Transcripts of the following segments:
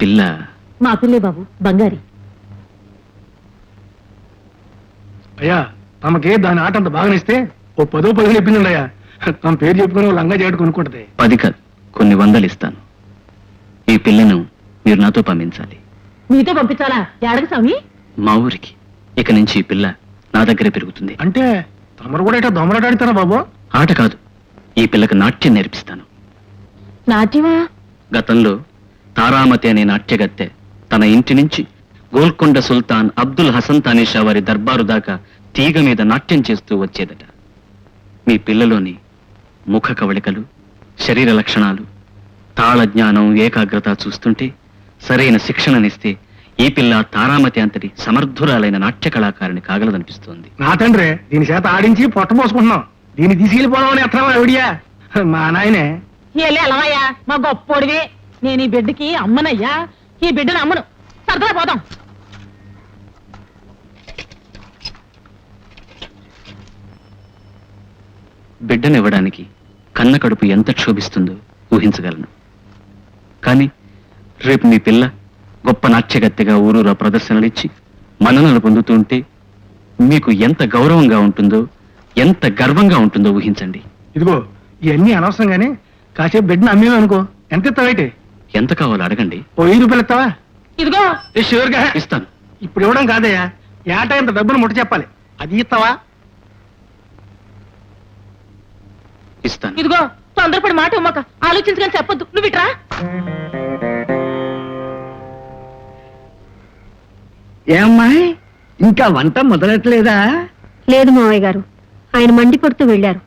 పిల్ల. మా పిల్లే బాబు బంగారి. అయ్యా తమకే దాని ఆట అంత బాగా ఇస్తే ఓ పదో పది చెప్పిందండి అయ్యా తమ పేరు చెప్పుకుని లంగా జాకెట్ కొనుక్కుంటది. పది కాదు కొన్ని వందలు ఇస్తాను. ఈ పిల్లను మీరు నాతో పంపించాలి. మీతో పంపించాలా? ఏడగ స్వామి? మా ఊరికి. ఇక నుంచి ఈ పిల్ల నా దగ్గరే పెరుగుతుంది. అంటే తమరు కూడా ఇట్లా దొమలాటాడుతారా బాబు? ఆట కాదు ఈ పిల్లకి నాట్యం నేర్పిస్తాను. నాట్యమా? గతంలో తారామతి అనే నాట్యగత్తె తన ఇంటి నుంచి గోల్కొండ సుల్తాన్ అబ్దుల్ హసన్ తానేషా వారి దర్బారు దాకా తీగ మీద నాట్యం చేస్తూ వచ్చేదట మీ పిల్లలోని ముఖ కవళికలు శరీర లక్షణాలు తాళ జ్ఞానం ఏకాగ్రత చూస్తుంటే సరైన శిక్షణనిస్తే ఈ పిల్ల తారామతి అంతటి సమర్థురాలైన నాట్య కళాకారిణి కాగలదనిపిస్తోంది నా తండ్రి దీని చేత ఆడించి పొట్ట పోసుకుంటున్నాం దీన్ని తీసుకెళ్ళిపోవడం అని ఎత్తనా ఆవిడియా మా నాయనే ఏలే అలవయ్యా మా గొప్పోడివే నేను ఈ బిడ్డకి అమ్మనయ్యా. ఈ బిడ్డను అమ్మను. సరదా పోదాం. బిడ్డనివ్వడానికి కన్న కడుపు ఎంత క్షోభిస్తుందో ఊహించగలను. కానీ రేపు మీ పిల్ల గొప్ప నాట్యగత్తెగా ఊరూరా ప్రదర్శనలిచ్చి మన్ననలు పొందుతుంటే మీకు ఎంత గౌరవంగా ఉంటుందో ఎంత గర్వంగా ఉంటుందో ఊహించండి. ఇదిగో ఇవన్నీ అనవసరంగానే కాసేపు బిడ్డను అమ్మేమే అనుకో ఎంత ఇస్తావేటి ఎంత కావాలో అడగండి. ఓ వెయ్యి రూపాయలు ఇస్తావా? ఇదిగో. షూర్గా ఇస్తాను. ఇప్పుడు ఇవ్వడం కాదయ్యా. ఏటా ఇంత డబ్బును ముట్ట చెప్పాలి. అది ఇస్తావా? ఇస్తాను. ఇదిగో తొందరపడి మాట ఉమ్మక ఆలోచించుకొని చెప్పొద్దు. నువ్వు ఇట్రా. ఏమ్మాయి ఇంకా వంట మొదలెట్లేదా లేదు మావయ్య గారు. ఆయన మండిపడుతూ వెళ్ళారు.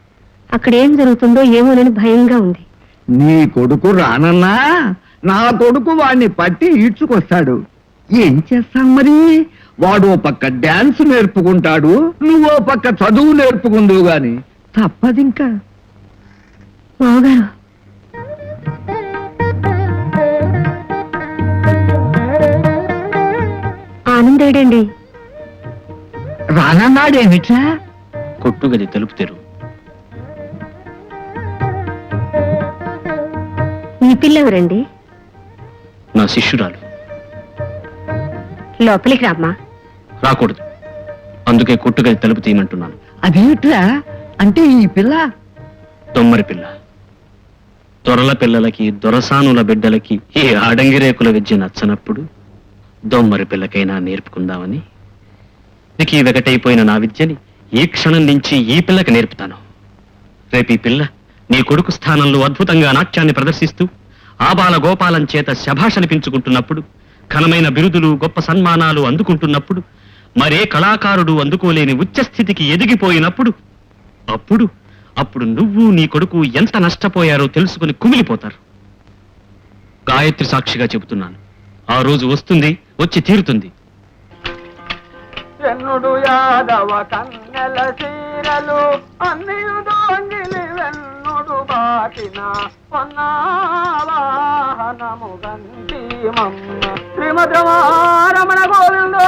అక్కడ ఏం జరుగుతుందో ఏమోనని భయంగా ఉంది. నీ కొడుకు రానన్నా నా కొడుకు వాడిని పట్టి ఈడ్చుకొస్తాడు. ఏం చేస్తాం మరి? వాడు ఓ పక్క డాన్స్ నేర్పుకుంటాడు నువ్వో పక్క చదువు నేర్పుకుందువు గాని. తప్పదింకా. మావగారు. ఆనందేడండి. రానన్నాడేమిట్రా? కొట్టుగది తలుపు తెరువు మీ పిల్లెవరండి? శిష్యురాలు. లోపలికి రామ్మా. రాకూడదు. అందుకే కొట్టుగది తలుపు తీయమంటున్నాను. అదేమిట్రా అంటే ఈ పిల్ల? తొమ్మరి పిల్ల. దొరల పిల్లలకి దొరసానుల బిడ్డలకి ఈ ఆడంగిరేకుల విద్య నచ్చనప్పుడు దొమ్మరి పిల్లకైనా నేర్పుకుందామని నీకు ఈ వెగటైపోయిన నా విద్యని ఈ క్షణం నుంచి ఈ పిల్లకి నేర్పుతాను? రేపు ఈ పిల్ల నీ కొడుకు స్థానంలో అద్భుతంగా నాట్యాన్ని ప్రదర్శిస్తూ ఆబాల గోపాలం చేత శభాషనిపించుకుంటున్నప్పుడు ఘనమైన బిరుదులు గొప్ప సన్మానాలు అందుకుంటున్నప్పుడు మరే కళాకారుడు అందుకోలేని ఉచ్చస్థితికి ఎదిగిపోయినప్పుడు అప్పుడు అప్పుడు నువ్వు నీ కొడుకు ఎంత నష్టపోయారో తెలుసుకుని కుమిలిపోతారు. గాయత్రి సాక్షిగా చెబుతున్నాను. ఆ రోజు వస్తుంది వచ్చి తీరుతుంది. యాదవ కన్నెల సీరలు అన్నియు దొంగిలి వెన్న బాటిన పొన్నావాహనము గంటి మమ్మ శ్రీమతి రమణ గోవిందో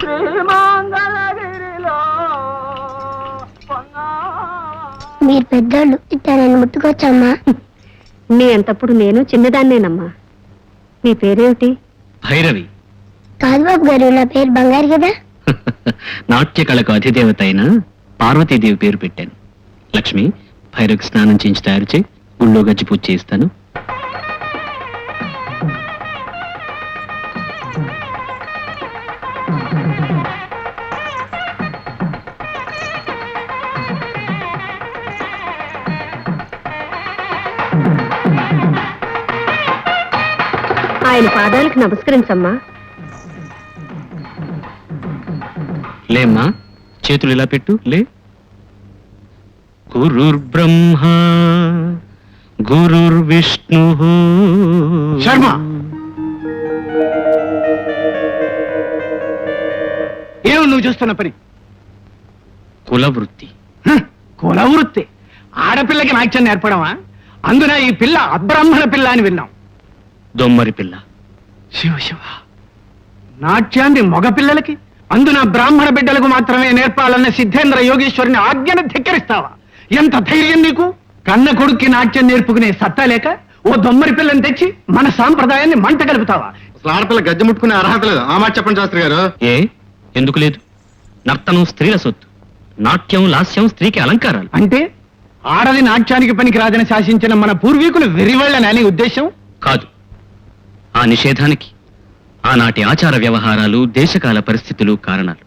శ్రీమంగళగిరిలో మీరు పెద్దోళ్ళు ఇట్లా నేను ముట్టుకోవచ్చమ్మా. నీ అంతప్పుడు నేను చిన్నదాన్నేనమ్మా. మీ పేరేమిటి? భైరవి. కాదు బాబు గారు నా పేరు బంగారు కదా. నాట్య కళకు అధిదేవత అయిన పార్వతీదేవి పేరు పెట్టాను. లక్ష్మి భైరవికి స్నానం చేయించి తయారు చేయి. గుళ్ళో గజ్జి పూజ చేయిస్తాను. ఆయన పాదాలకు నమస్కరించమ్మా. లేమ్మా. చేతులు ఇలా పెట్టు లే. గురుర్ బ్రహ్మ గురుర్ విష్ణు. శర్మ! ఏమి నువ్వు చూస్తున్న పని? కుల వృత్తి హ, కుల వృత్తి ఆడపిల్లకి నాట్యం నేర్పడమా? అందున ఈ పిల్ల అబ్రాహ్మణ పిల్ల అని విన్నాం. దొమ్మరి పిల్ల. శివ శివ. నాట్యాన్ని మగ పిల్లలకి? అందున బ్రాహ్మణ బిడ్డలకు మాత్రమే నేర్పాలన్న సిద్ధేంద్ర యోగేశ్వరుని ఆజ్ఞను ధిక్కరిస్తావా? ఎంత ధైర్యం నీకు? కన్న కొడుక్కి నాట్యం నేర్పుకునే సత్తా లేక ఓ దొమ్మరి పిల్లని తెచ్చి మన సాంప్రదాయాన్ని మంట కలుపుతావా అసలు ఆడపిల్ల గజ్జ ముట్టుకునే అర్హత లేదు. ఆ మాట చెప్పండి శాస్త్రి గారు. ఏ? ఎందుకు లేదు? నర్తనం స్త్రీల సొత్తు. నాట్యం లాస్యం స్త్రీకి అలంకారాలు. అంటే ఆడది నాట్యానికి పనికి రాదని శాసించిన మన పూర్వీకులు వెరివెళ్ళని అనే ఉద్దేశం కాదు. ఆ నిషేధానికి ఆనాటి ఆచార వ్యవహారాలు దేశకాల పరిస్థితులు కారణాలు.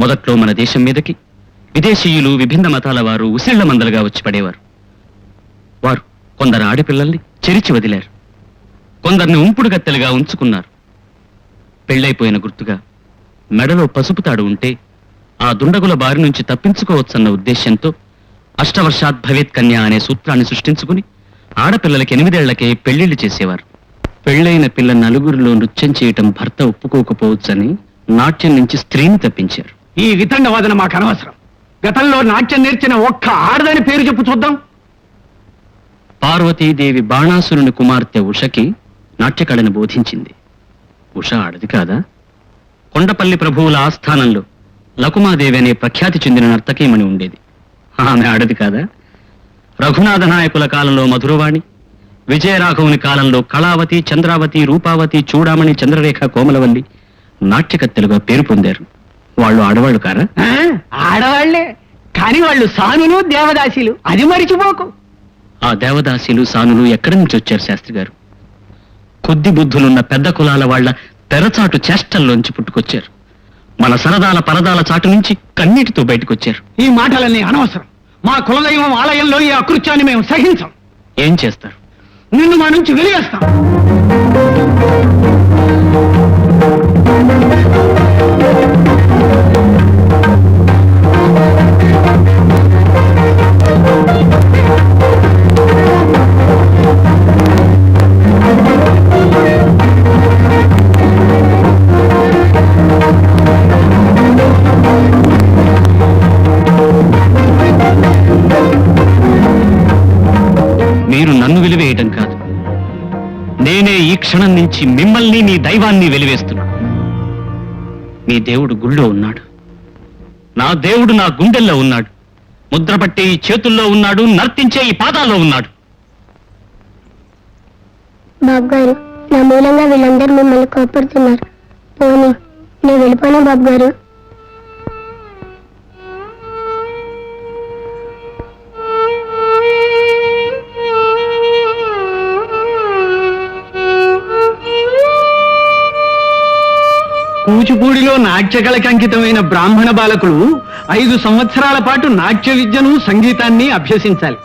మొదట్లో మన దేశం మీదకి విదేశీయులు విభిన్న మతాల వారు ఉసిళ్ళ మందలుగా వచ్చి పడేవారు. వారు కొందరు ఆడపిల్లల్ని చెరిచి వదిలారు. కొందరిని ఉంపుడు గత్తెలుగా ఉంచుకున్నారు. పెళ్ళైపోయిన గుర్తుగా మెడలో పసుపు తాడు ఉంటే ఆ దుండగుల బారి నుంచి తప్పించుకోవచ్చన్న ఉద్దేశ్యంతో అష్టవర్షాత్ భవేత్ కన్య అనే సూత్రాన్ని సృష్టించుకుని ఆడపిల్లలకి ఎనిమిదేళ్ళకే పెళ్ళిళ్ళు చేసేవారు. పెళ్ళైన పిల్ల నలుగురిలో నృత్యం చేయటం భర్త ఒప్పుకోకపోవచ్చని నాట్యం నుంచి స్త్రీని తప్పించారు. ఈ వితండవాదన మాకు అనవసరం. గతంలో నాట్యం నేర్చిన ఒక్క ఆడదని పేరు చెప్పు చూద్దాం. పార్వతీదేవి బాణాసురుని కుమార్తె ఉషకి నాట్యకళను బోధించింది. ఉష ఆడది కాదా? కొండపల్లి ప్రభువుల ఆస్థానంలో లకుమాదేవి అనే ప్రఖ్యాతి చెందిన నర్తకీమణి ఉండేది. ఆమె ఆడది కాదా? రఘునాథ నాయకుల కాలంలో మధురవాణి విజయరాఘవుని కాలంలో కళావతి చంద్రావతి రూపావతి చూడామణి చంద్రరేఖ కోమలవల్లి నాట్యకత్తెలుగా పేరు పొందారు. వాళ్ళు ఆడవాళ్ళు కారా? ఆడవాళ్ళే. కానీ వాళ్ళు సానులు దేవదాసీలు. అది మరిచిపోకు. ఆ దేవదాసీలు సానులు ఎక్కడి నుంచి వచ్చారు శాస్త్రి గారు కొద్ది బుద్ధులున్న పెద్ద కులాల వాళ్ళ తెరచాటు చేష్టల్లోంచి పుట్టుకొచ్చారు. మన సరదాల పరదాల చాటు నుంచి కన్నీటితో బయటకొచ్చారు. ఈ మాటలన్నీ అనవసరం. మా కులదైవం ఆలయంలో ఈ అకృత్యాన్ని మేము సహించం. ఏం చేస్తారు? నిన్ను మా నుంచి వెలివేస్తాం. నేనే ఈ క్షణం నుంచి మిమ్మల్ని మీ దైవాన్ని వెలివేస్తున్నా. మీ దేవుడు గుళ్ళో ఉన్నాడు. నా దేవుడు నా గుండెల్లో ఉన్నాడు. ముద్రపట్టి ఈ చేతుల్లో ఉన్నాడు నర్తించే ఈ పాదాల్లో ఉన్నాడు. బాబు గారు నా మూలంగా వీళ్ళందరూ మిమ్మల్ని కోపడుతున్నారు. పోనీ నేను వెళ్ళిపోనా బాబు గారు కూచిపూడిలో నాట్యకళకి అంకితమైన బ్రాహ్మణ బాలకులు ఐదు సంవత్సరాల పాటు నాట్య విద్యను సంగీతాన్ని అభ్యసించాలి.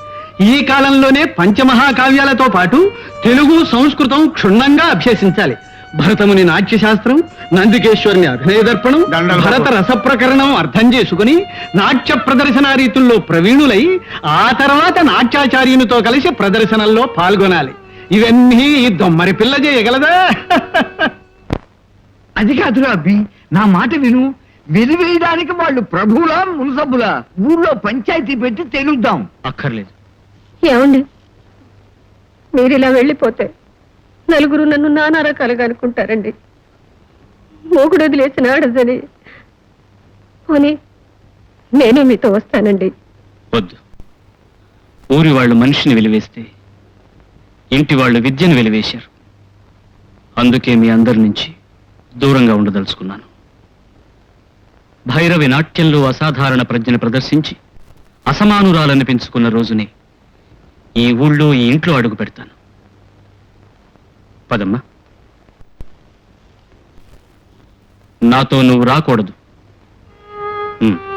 ఈ కాలంలోనే పంచమహాకావ్యాలతో పాటు తెలుగు సంస్కృతం క్షుణ్ణంగా అభ్యసించాలి. భరతముని నాట్యశాస్త్రం నందికేశ్వరుని అభినయ దర్పణం. భరత రస ప్రకరణం అర్థం చేసుకుని నాట్య ప్రదర్శన రీతుల్లో ప్రవీణులై ఆ తర్వాత నాట్యాచార్యునితో కలిసి ప్రదర్శనల్లో పాల్గొనాలి. ఇవన్నీ ఈ దొమ్మరి పిల్ల చేయగలదా? అది కాదురా అబ్బి. నా మాట విను. వెలివేయడానికి వాళ్ళు ప్రభువులా మున్సబులా ఊళ్ళో పంచాయతీ పెట్టి తెలుద్దాం. అక్కర్లేదు. ఏమండి? మీరు ఇలా వెళ్ళిపోతే నలుగురు నన్ను నానా రకాలుగా అనుకుంటారండి. మూగుడు వదిలేసిన ఆడదని. పోనీ నేను మీతో వస్తానండి. వద్దు. ఊరి వాళ్ళు మనిషిని వెలివేస్తే ఇంటి వాళ్ళు విద్యను వెలివేశారు. అందుకే మీ అందరి నుంచి దూరంగా ఉండదలుచుకున్నాను. భైరవి నాట్యంలో అసాధారణ ప్రజ్ఞను ప్రదర్శించి అసమానురాలను పెంచుకున్న రోజునే ఈ ఊళ్ళో ఈ ఇంట్లో అడుగు పెడతాను. పదమ్మా. నాతో నువ్వు రాకూడదు. ఉమ్.